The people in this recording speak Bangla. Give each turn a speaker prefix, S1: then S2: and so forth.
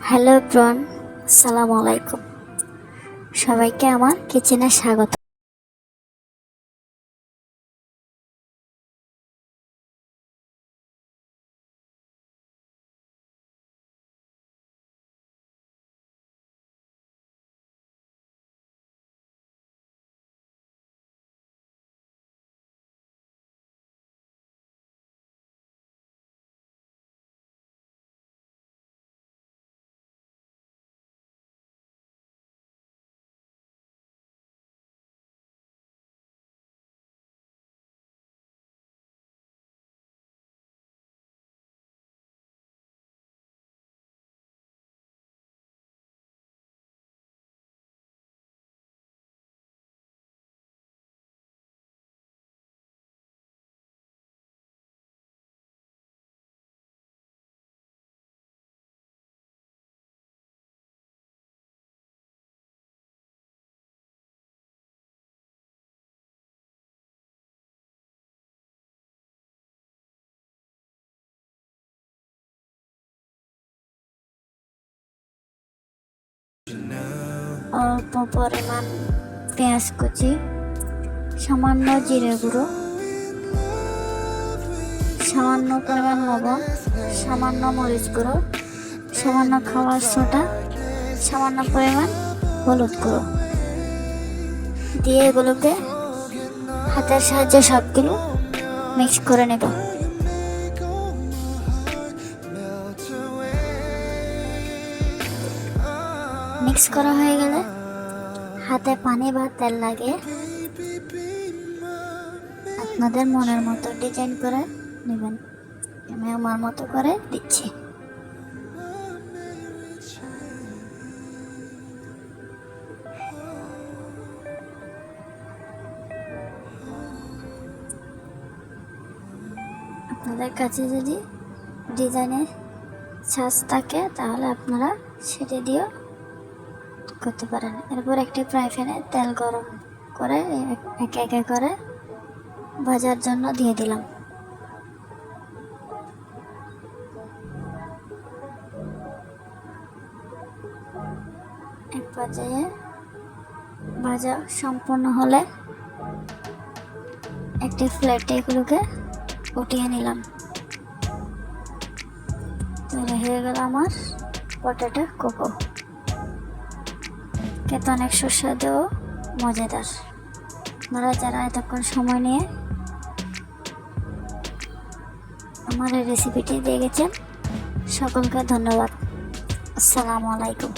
S1: হ্যালো ব্রন সালাম আলাইকুম। সবাইকে আমার কিচেনে স্বাগত অল্প পরিমাণ পেঁয়াজ কুচি সামান্য জিরে গুঁড়ো সামান্য পরিমাণ লবণ সামান্য মরিচ গুঁড়ো সামান্য খাওয়ার সোডা সামান্য পরিমাণ হলুদ গুঁড়ো দিয়ে এগুলোকে হাতের সাহায্যে সবগুলো মিক্স করে নেব মিক্স করা হয়ে গেলে হাতে পানি বা তেল লাগে আপনাদের মনের মতো ডিজাইন করে নেবেন। আমি আমার মতো করে দিচ্ছি। আপনাদের কাছে যদি ডিজাইনের ছাঁচ থাকে তাহলে আপনারা সেটা দিয়েও করতে পারেন। এরপর একটি ফ্রাই প্যানে তেল গরম করে একে একে করে ভাজার জন্য দিয়ে দিলাম। এক পর্যায়ে ভাজা সম্পূর্ণ হলে একটি প্লেটে এগুলোকে উঠিয়ে নিলাম। তাহলে হয়ে গেল আমার পটেটো কোকো। খেতে অনেক সুস্বাদু, মজাদার। আপনারা যারা এতক্ষণ সময় নিয়ে আমার এই রেসিপিটি দেখেছেন, সকলকে ধন্যবাদ। আসসালামু আলাইকুম।